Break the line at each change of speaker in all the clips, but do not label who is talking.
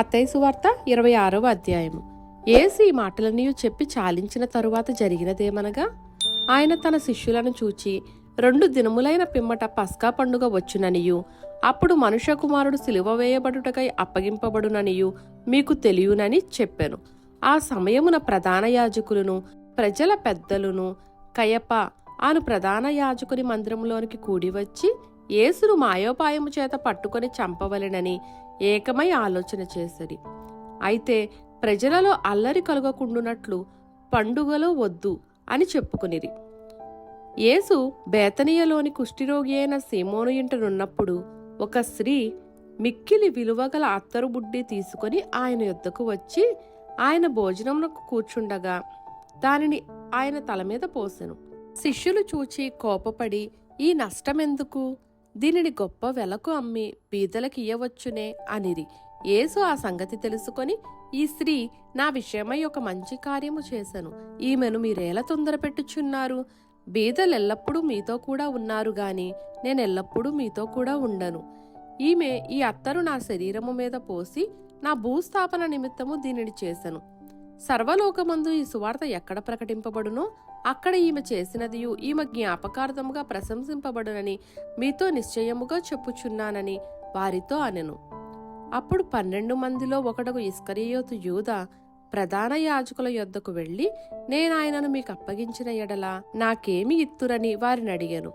మత్తయి వార్త ఇరవై ఆరవ అధ్యాయము. ఏసు ఈ మాటలన్నీ చెప్పి చాలించిన తరువాత జరిగినదేమనగా? ఆయన తన శిష్యులను చూచి రెండు దినములైన పిమ్మట పస్కా పండుగ వచ్చుననియు అప్పుడు మనుష్య కుమారుడు సిలువ వేయబడుటకై అప్పగింపబడుననియు మీకు తెలియనని చెప్పెను. ఆ సమయమున ప్రధాన యాజకులను ప్రజల పెద్దలను కయప ఆను ప్రధాన యాజకుని మందిరంలోనికి కూడి వచ్చి యేసును మాయోపాయము చేత పట్టుకొని చంపవలెనని ఏకమై ఆలోచన చేసరి. అయితే ప్రజలలో అల్లరి కలుగకుండునట్లు పండుగలో వద్దు అని చెప్పుకునిరి. యేసు బేతనీయలోని కుష్ఠిరోగి అయిన సీమోను ఇంటనున్నప్పుడు ఒక స్త్రీ మిక్కిలి విలువగల అత్తరు బుడ్డి తీసుకొని ఆయన యొద్దకు వచ్చి ఆయన భోజనంలో కూర్చుండగా దానిని ఆయన తల మీద పోసెను. శిష్యులు చూచి కోపపడి ఈ నష్టమెందుకు? దీనిని గొప్ప వెలకు అమ్మి బీదలకు ఇయ్యవచ్చునే అనిరి. యేసు ఆ సంగతి తెలుసుకొని ఈ స్త్రీ నా విషయమై ఒక మంచి కార్యము చేశాను ఈమెను మీరేలా తొందర పెట్టుచున్నారు? బీదలు ఎల్లప్పుడూ మీతో కూడా ఉన్నారు గాని నేను ఎల్లప్పుడూ మీతో కూడా ఉండను. ఈమె ఈ అత్తరు నా శరీరము మీద పోసి నా భూస్థాపన నిమిత్తము దీనిని చేశాను సర్వలోకమందు ఈ సువార్త ఎక్కడ ప్రకటింపబడునో? అక్కడ ఈమె చేసినదియు ఈమె జ్ఞాపకార్థముగా ప్రశంసింపబడునని మీతో నిశ్చయముగా చెప్పుచున్నానని వారితో అనెను. అప్పుడు పన్నెండు మందిలో ఒకడకు ఇస్కరియోతు యూద ప్రధాన యాజకుల యొద్దకు వెళ్ళి నేనాయనను మీకు అప్పగించిన ఎడల నాకేమి ఇత్తురని వారిని అడిగాను.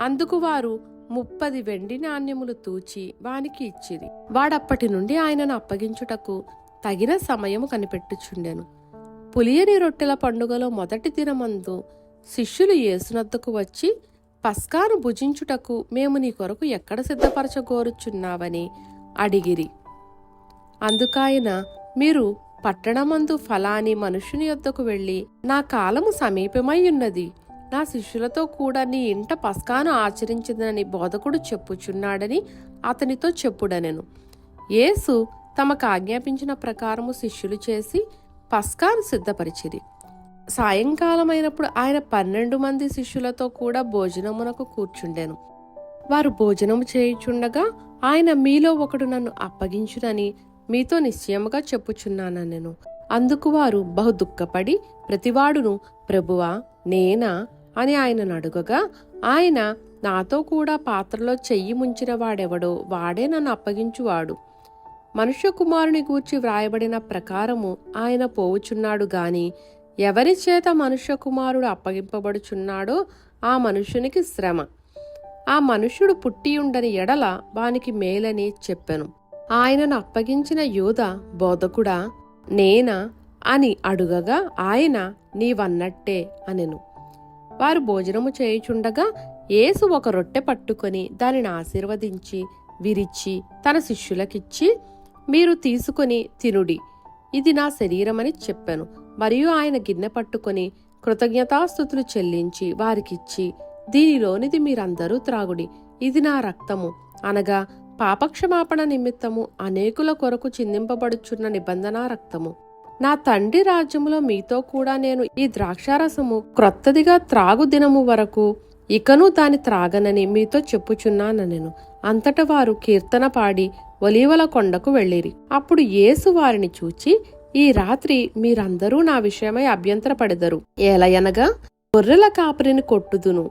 అందుకు వారు ముప్పది వెండి నాణ్యములు తూచి వానికి ఇచ్చిరి. వాడప్పటి నుండి ఆయనను అప్పగించుటకు తగిన సమయము కనిపెట్టుచుండెను. పులియని రొట్టెల పండుగలో మొదటి దినమందు శిష్యులు యేసునద్దకు వచ్చి పస్కాను భుజించుటకు మేము నీ కొరకు ఎక్కడ సిద్ధపరచగోరుచున్నావని అడిగిరి. అందుకాయన మీరు పట్టణమందు ఫలాని మనుషుని యొద్దకు వెళ్ళి నా కాలము సమీపమై ఉన్నది. నా శిష్యులతో కూడా నీ ఇంట పస్కాను ఆచరించిందని బోధకుడు చెప్పుచున్నాడని అతనితో చెప్పుడనెను. యేసు తమకు ఆజ్ఞాపించిన ప్రకారము శిష్యులు చేసి పస్కాను సిద్ధపరిచిరి. సాయంకాలమైనప్పుడు ఆయన పన్నెండు మంది శిష్యులతో కూడా భోజనమునకు కూర్చుండెను. వారు భోజనము చేయుచుండగా ఆయన మీలో ఒకడు నన్ను అప్పగించునని మీతో నిశ్చయముగా చెప్పుచున్నాను నేను అందుకు వారు బహు దుఃఖపడి ప్రతివాడును ప్రభువా నేనా? అని ఆయనను అడుగగా ఆయన నాతో కూడా పాత్రలో చెయ్యి ముంచిన వాడెవడో వాడే నన్ను అప్పగించువాడు. మనుష్య కుమారుని గూర్చి వ్రాయబడిన ప్రకారము ఆయన పోవుచున్నాడు గాని ఎవరి చేత మనుష్య కుమారుడు అప్పగింపబడుచున్నాడో ఆ మనుష్యునికి శ్రమ. ఆ మనుష్యుడు పుట్టియుండని ఎడల వానికి మేలని చెప్పెను. ఆయనను అప్పగించిన యోధ బోధకుడా నేనా అని అడుగగా ఆయన నీవన్నట్టే అనెను. వారు భోజనము చేయుచుండగా యేసు ఒక రొట్టె పట్టుకొని దానిని ఆశీర్వదించి విరిచి తన శిష్యులకిచ్చి మీరు తీసుకొని తినుడి. ఇది నా శరీరమని చెప్పాను. మరియు ఆయన గిన్నె పట్టుకొని కృతజ్ఞతాస్థుతులు చెల్లించి వారికిచ్చి దీనిలోనిది మీరందరూ త్రాగుడి. ఇది నా రక్తము. అనగా పాపక్షమాపణ నిమిత్తము అనేకుల కొరకు చిందింపబడుచున్న నిబంధన రక్తము. నా తండ్రి రాజ్యములో మీతో కూడా నేను ఈ ద్రాక్షారసము క్రొత్తదిగా త్రాగు దినము వరకు ఇకను దాని త్రాగనని మీతో చెప్పుచున్నాను నేను అంతట వారు కీర్తన పాడి ఒలీవల కొండకు వెళ్ళిరి. అప్పుడు యేసు వారిని చూచి ఈ రాత్రి మీరందరూ నా విషయమై అభ్యంతరపడెదరు. ఏలయనగా గొర్రెల కాపరిని కొట్టుదును.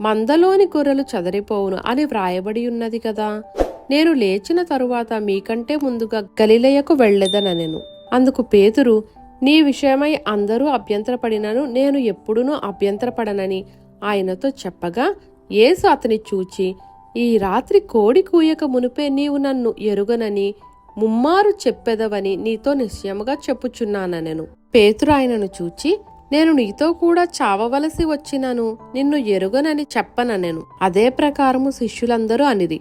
మందలోని గొర్రెలు చదరిపోవును అని వ్రాయబడి ఉన్నది కదా. నేను లేచిన తరువాత మీకంటే ముందుగా గలిలయకు వెళ్ళెదనెను అందుకు పేతురు నీ విషయమై అందరూ అభ్యంతరపడినను నేను ఎప్పుడునూ అభ్యంతరపడనని ఆయనతో చెప్పగా యేసు అతని చూచి ఈ రాత్రి కోడి కూయక మునిపే నీవు నన్ను ఎరుగనని ముమ్మారు చెప్పెదవని నీతో నిశ్చయముగా చెప్పుచున్నానెను పేతురు ఆయనను చూచి నేను నీతో కూడా చావవలసి వచ్చినను నిన్ను ఎరుగనని చెప్పననెను అదే ప్రకారము శిష్యులందరూ అనిది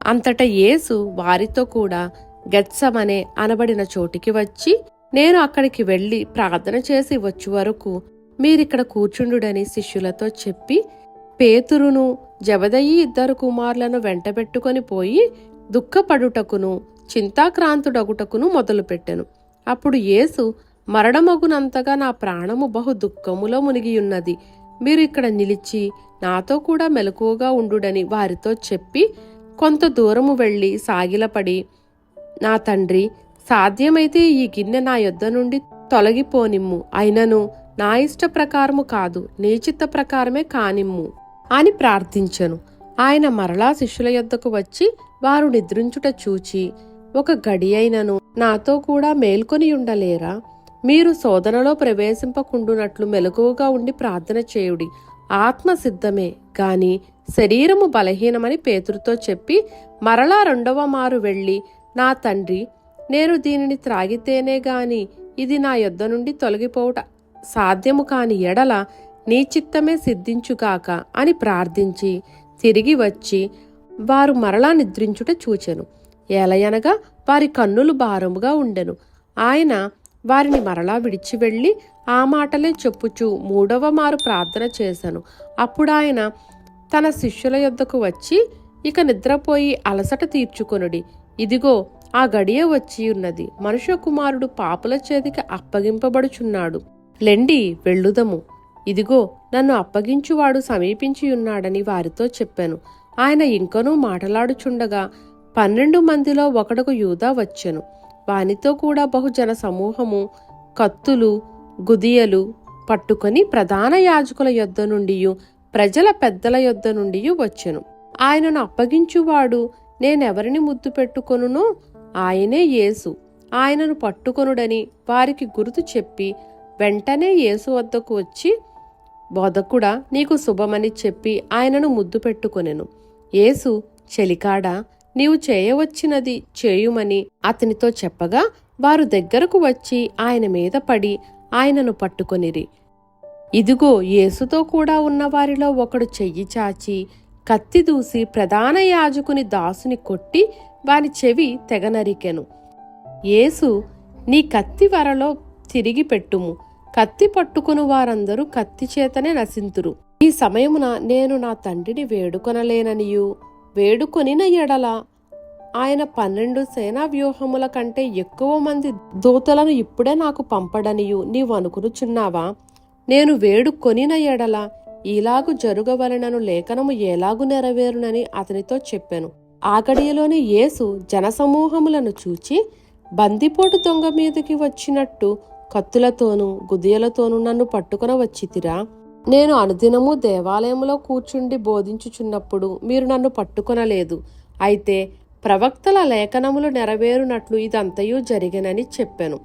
అంతట యేసు వారితో కూడా గెత్సమనే అనబడిన చోటికి వచ్చి నేను అక్కడికి వెళ్ళి ప్రార్థన చేసి వచ్చు వరకు మీరిక్కడ కూర్చుండుడని శిష్యులతో చెప్పి పేతురును జబదయి ఇద్దరు కుమారులను వెంటబెట్టుకొని పోయి దుఃఖపడుటకును చింతాక్రాంతుడగుటకును మొదలుపెట్టెను. అప్పుడు యేసు మరణమగునంతగా నా ప్రాణము బహు దుఃఖములో మునిగియున్నది. మీరు ఇక్కడ నిలిచి నాతో కూడా మెలకువగా ఉండుడని వారితో చెప్పి కొంత దూరము వెళ్ళి సాగిలపడి నా తండ్రి సాధ్యమైతే ఈ గిన్నె నా యొద్ద నుండి తొలగిపోనిమ్ము. అయినను నా ఇష్ట ప్రకారము కాదు నీ చిత్త ప్రకారమే కానిమ్ము. అని ప్రార్థించెను. ఆయన మరలా శిష్యుల యొద్దకు వచ్చి వారు నిద్రించుట చూచి ఒక గడి అయినను నాతో కూడా మేల్కొని ఉండలేరా? మీరు శోధనలో ప్రవేశింపకుండునట్లు మెలకువగా ఉండి ప్రార్థన చేయుడి. ఆత్మ సిద్ధమే. గాని శరీరము బలహీనమని పేతురుతో చెప్పి మరలా రెండవ మారు వెళ్ళి నా తండ్రి నేను దీనిని త్రాగితేనే గాని ఇది నా యొద్ద నుండి తొలగిపోవుట సాధ్యము కాని ఎడల నీ చిత్తమే సిద్ధించుగాక అని ప్రార్థించి తిరిగి వచ్చి వారు మరలా నిద్రించుట చూచెను. ఏలయనగా వారి కన్నులు భారముగా ఉండెను. ఆయన వారిని మరలా విడిచి వెళ్ళి ఆ మాటలే చెప్పుచూ మూడవ మారు ప్రార్థన చేశాను అప్పుడు ఆయన తన శిష్యుల యొద్దకు వచ్చి ఇక నిద్రపోయి అలసట తీర్చుకొనుడి. ఇదిగో ఆ గడియ వచ్చి ఉన్నది. మనుష్య కుమారుడు పాపుల చేతికి అప్పగింపబడుచున్నాడు. లెండి వెళ్ళుదము. ఇదిగో నన్ను అప్పగించువాడు సమీపించియున్నాడని వారితో చెప్పాను. ఆయన ఇంకనూ మాటలాడుచుండగా పన్నెండు మందిలో ఒకడకు యూదా వచ్చెను. వానితో కూడా బహుజన సమూహము కత్తులు గుదియలు పట్టుకొని ప్రధాన యాజకుల యొద్ద నుండి ప్రజల పెద్దల యొద్ద నుండి వచ్చెను. ఆయనను అప్పగించువాడు నేనెవరిని ముద్దు పెట్టుకొనునో ఆయనే యేసు. ఆయనను పట్టుకొనుడని వారికి గుర్తు చెప్పి వెంటనే యేసు వద్దకు వచ్చి బోధకుడా నీకు శుభమని చెప్పి ఆయనను ముద్దు పెట్టుకొనెను. యేసు చెలికాడా నీవు చేయవచ్చినది చేయుమని అతనితో చెప్పగా వారు దగ్గరకు వచ్చి ఆయన మీద పడి ఆయనను పట్టుకొనిరి. ఇదిగో యేసుతో కూడా ఉన్న వారిలో ఒకడు చెయ్యి చాచి కత్తి దూసి ప్రధాన యాజకుని దాసుని కొట్టి వాని చెవి తెగ నరికెను. యేసు నీ కత్తి వరలో తిరిగి పెట్టుము. కత్తి పట్టుకుని వారందరూ కత్తి చేతనే నశింతురు. ఈ సమయమున నేను నా తండ్రిని వేడుకొనలేననియు. వేడుకొనిన ఎడల ఆయన పన్నెండు సేనా వ్యూహముల కంటే ఎక్కువ మంది దూతలను ఇప్పుడే నాకు పంపడనియు. నీవు అనుకునుచున్నావా? నేను వేడుకొనిన ఎడల ఇలాగు జరుగవలనను లేఖనము ఎలాగు నెరవేరునని అతనితో చెప్పాను. ఆకడియలోని యేసు జనసమూహములను చూచి బందిపోటు దొంగ మీదకి వచ్చినట్టు కత్తులతోనూ గుదియలతోనూ నన్ను పట్టుకున వచ్చితిరా. నేను అనుదినము దేవాలయంలో కూర్చుండి బోధించుచున్నప్పుడు మీరు నన్ను పట్టుకొనలేదు. అయితే ప్రవక్తల లేఖనములు నెరవేరునట్లు ఇదంతయు జరిగనని చెప్పాను.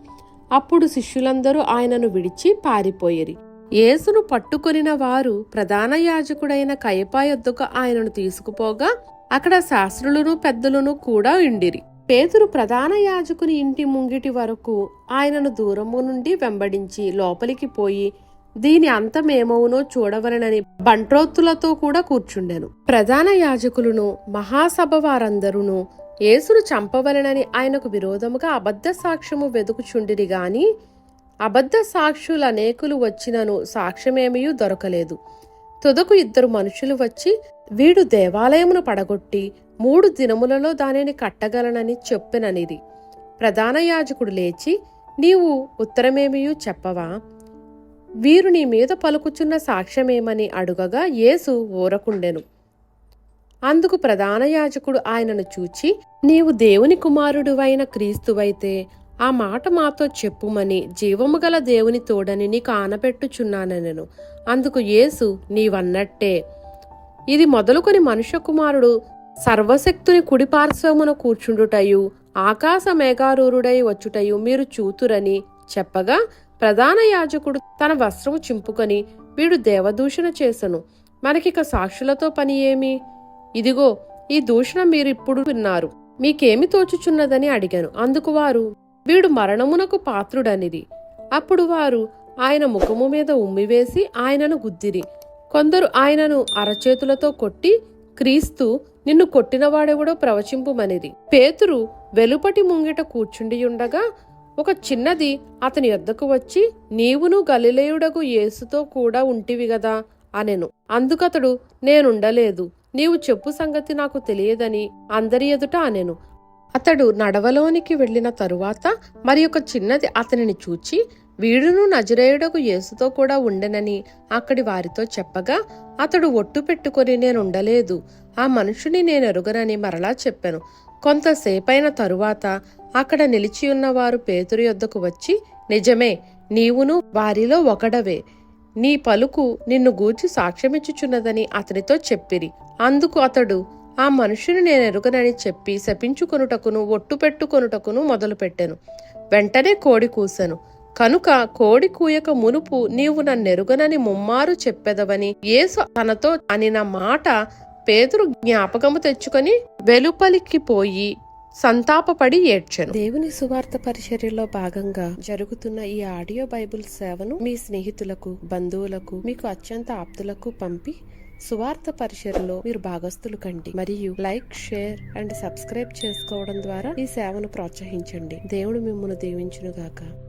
అప్పుడు శిష్యులందరూ ఆయనను విడిచి పారిపోయిరి. యేసును పట్టుకొనిన వారు ప్రధాన యాజకుడైన కయపా యొద్దకు ఆయనను తీసుకుపోగా అక్కడ శాస్త్రులను పెద్దలను కూడా ఉండిరి. పేతురు ప్రధాన యాజకుని ఇంటి ముంగిటి వరకు ఆయనను దూరము నుండి వెంబడించి లోపలికి పోయి దీని అంతమేమవునో చూడవలనని బంట్రోత్తులతో కూడా కూర్చుండెను. ప్రధాన యాజకులను మహాసభ వారందరూను యేసును చంపవలనని ఆయనకు విరోధముగా అబద్ధ సాక్ష్యము వెదుకుచుండిరి గాని అబద్ధ సాక్షులు అనేకులు వచ్చినను సాక్ష్యమేమీ దొరకలేదు. తుదకు ఇద్దరు మనుషులు వచ్చి వీడు దేవాలయమును పడగొట్టి మూడు దినములలో దానిని కట్టగలనని చెప్పిననిది. ప్రధాన యాజకుడు లేచి నీవు ఉత్తరమేమియూ చెప్పవా? వీరు నీ మీద పలుకుచున్న సాక్ష్యమేమని అడుగగా యేసు ఊరకుండెను. అందుకు ప్రధాన యాజకుడు ఆయనను చూచి నీవు దేవుని కుమారుడువైన క్రీస్తువైతే ఆ మాట మాతో చెప్పుమని జీవము గల దేవుని తోడని నీకు ఆనపెట్టుచున్నానెను అందుకు యేసు నీవన్నట్టే. ఇది మొదలుకొని మనుష్య కుమారుడు సర్వశక్తుని కుడిపార్శ్వమున కూర్చుండుటయు ఆకాశ మేఘారూరుడై వచ్చుటయు మీరు చూతురని చెప్పగా ప్రధాన యాజకుడు తన వస్త్రము చింపుకొని వీడు దేవదూషణ చేసను. మనకిక సాక్షులతో పని ఏమి? ఇదిగో ఈ దూషణ మీరిప్పుడు విన్నారు. మీకేమి తోచుచున్నదని అడిగాను. అందుకు వారు వీడు మరణమునకు పాత్రుడనిది. అప్పుడు వారు ఆయన ముఖము మీద ఉమ్మివేసి ఆయనను గుద్దిరి. కొందరు ఆయనను అరచేతులతో కొట్టి క్రీస్తు నిన్ను కొట్టినవాడెవడో ప్రవచింపుమనిది. పేతురు వెలుపటి ముంగిట కూర్చుండియుండగా ఒక చిన్నది అతని యొద్దకు వచ్చి నీవును గలిలేయుడగు యేసుతో కూడా ఉంటివి గదా అనెను. అందుకతడు నేనుండలేదు. నీవు చెప్పు సంగతి నాకు తెలియదని అందరి ఎదుట అనెను. అతడు నడవలోనికి వెళ్ళిన తరువాత మరి ఒక చిన్నది అతనిని చూచి వీడును నజరేయుడకు యేసుతో కూడా ఉండెనని అక్కడి వారితో చెప్పగా అతడు ఒట్టు పెట్టుకొని నేనుండలేదు ఆ మనుషుని నేను ఎరుగనని మరలా చెప్పాను. కొంతసేపైన తరువాత అక్కడ నిలిచి ఉన్నవారు పేతురు యొద్దకు వచ్చి నిజమే నీవును వారిలో ఒకడవే. నీ పలుకు నిన్ను గూర్చి సాక్ష్యమిచ్చుచున్నదని అతనితో చెప్పిరి. అందుకు అతడు ఆ మనుషుని నేనెరుగనని చెప్పి శపించుకొనుటకును ఒట్టు పెట్టుకొనుటకును మొదలుపెట్టెను. వెంటనే కోడి కూసెను. కనుక కోడి కూయక మునుపు నీవు నన్నెరుగనని ముమ్మారు చెప్పెదవని యేసు తనతో అనిన మాట పేదరు జ్ఞాపకము తెచ్చుకొని వెలుపలికి పోయి సంతాపపడి ఏడ్చను. దేవుని సువార్త పరిచర్యలో భాగంగా జరుగుతున్న ఈ ఆడియో బైబిల్ సేవను మీ స్నేహితులకు బంధువులకు మీకు అత్యంత ఆప్తులకు పంపి సువార్త పరిచర్లో మీరు భాగస్తులు కండి. మరియు లైక్ షేర్ అండ్ సబ్స్క్రైబ్ చేసుకోవడం ద్వారా ఈ సేవను ప్రోత్సహించండి. దేవుడు మిమ్మల్ని దీవించునుగాక.